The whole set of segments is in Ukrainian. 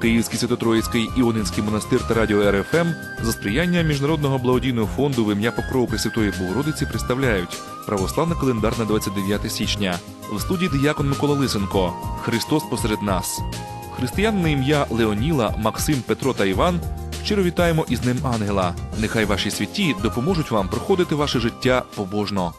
Київський Свято-Троїцький Іонинський монастир та радіо РФМ за сприяння Міжнародного благодійного фонду в ім'я Покрову Пресвятої Богородиці представляють православний календар на 29 січня. В студії диякон Микола Лисенко. Христос посеред нас. Християн на ім'я Леоніла, Максим, Петро та Іван щиро вітаємо із Днем Ангела. Нехай ваші святі допоможуть вам проходити ваше життя побожно.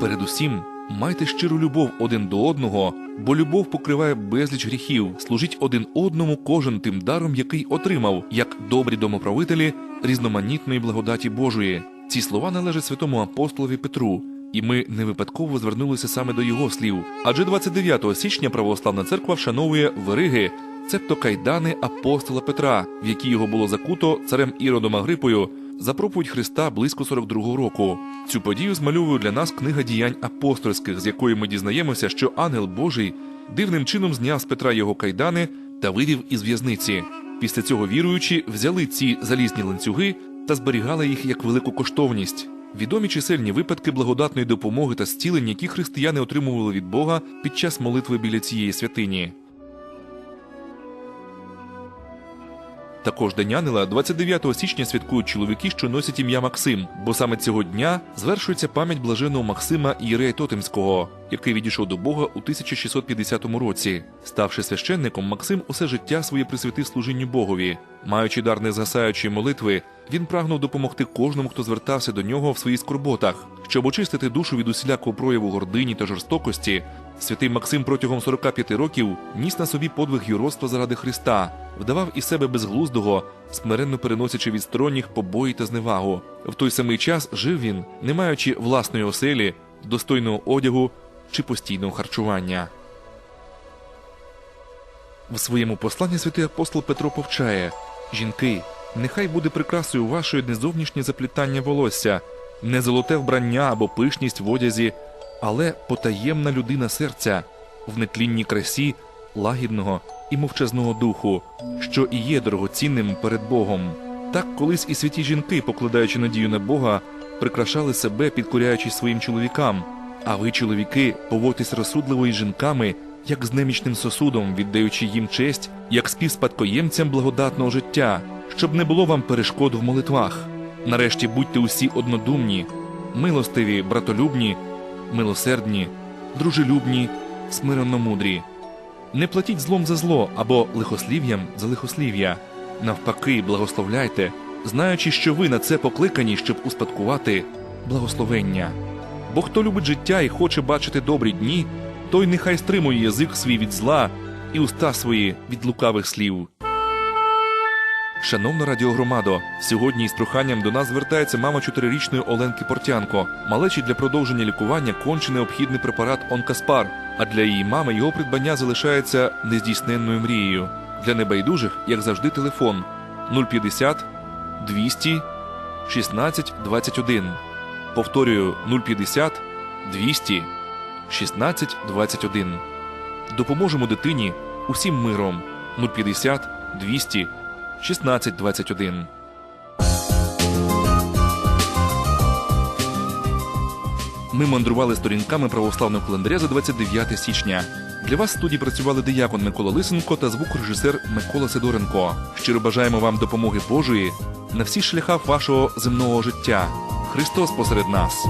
Передусім, майте щиру любов один до одного, бо любов покриває безліч гріхів. Служіть один одному кожен тим даром, який отримав, як добрі домоправителі різноманітної благодаті Божої. Ці слова належать святому апостолові Петру. І ми не випадково звернулися саме до його слів. Адже 29 січня православна церква вшановує Вериги, цебто кайдани апостола Петра, в які його було закуто царем Іродом Агрипою за проповідь Христа близько 42-го року. Цю подію змальовує для нас книга діянь апостольських, з якої ми дізнаємося, що ангел Божий дивним чином зняв з Петра його кайдани та вивів із в'язниці. Після цього віруючі взяли ці залізні ланцюги та зберігали їх як велику коштовність. Відомі чисельні випадки благодатної допомоги та зцілень, які християни отримували від Бога під час молитви біля цієї святині. Також День Ангела 29 січня святкують чоловіки, що носять ім'я Максим, бо саме цього дня звершується пам'ять блаженого Максима Ієрея Тотемського, який відійшов до Бога у 1650 році. Ставши священником, Максим усе життя своє присвятив служінню Богові. Маючи дар незгасаючої молитви, він прагнув допомогти кожному, хто звертався до нього в своїх скорботах, щоб очистити душу від усілякого прояву гордині та жорстокості. Святий Максим протягом 45 років ніс на собі подвиг юродства заради Христа, вдавав із себе безглуздого, смиренно переносячи від сторонніх побої та зневагу. В той самий час жив він, не маючи власної оселі, достойного одягу чи постійного харчування. В своєму посланні святий апостол Петро повчає жінки, нехай буде прикрасою вашої не зовнішнє заплітання волосся, не золоте вбрання або пишність в одязі, але потаємна людина серця в нетлінній красі лагідного і мовчазного духу, що і є дорогоцінним перед Богом. Так колись і святі жінки, покладаючи надію на Бога, прикрашали себе, підкоряючись своїм чоловікам. А ви, чоловіки, поводьтесь розсудливо із жінками, як з немічним сосудом, віддаючи їм честь, як співспадкоємцям благодатного життя, щоб не було вам перешкод в молитвах. Нарешті будьте усі однодумні, милостиві, братолюбні, милосердні, дружелюбні, смиренно мудрі. Не платіть злом за зло або лихослів'ям за лихослів'я. Навпаки, благословляйте, знаючи, що ви на це покликані, щоб успадкувати благословення. Бо хто любить життя і хоче бачити добрі дні, той нехай стримує язик свій від зла і уста свої від лукавих слів. Шановна радіогромадо, сьогодні із проханням до нас звертається мама чотирирічної Оленки Портянко. Малечі для продовження лікування конче необхідний препарат Онкаспар, а для її мами його придбання залишається нездійсненною мрією. Для небайдужих, як завжди, телефон 050 200 16 21. Повторюю 050 200 16 21. Допоможемо дитині усім миром 050 200 16 21. Ми мандрували сторінками православного календаря за 29 січня. Для вас в студії працювали диякон Микола Лисенко та звукорежисер Микола Сидоренко. Щиро бажаємо вам допомоги Божої на всіх шляхах вашого земного життя. Христос посеред нас.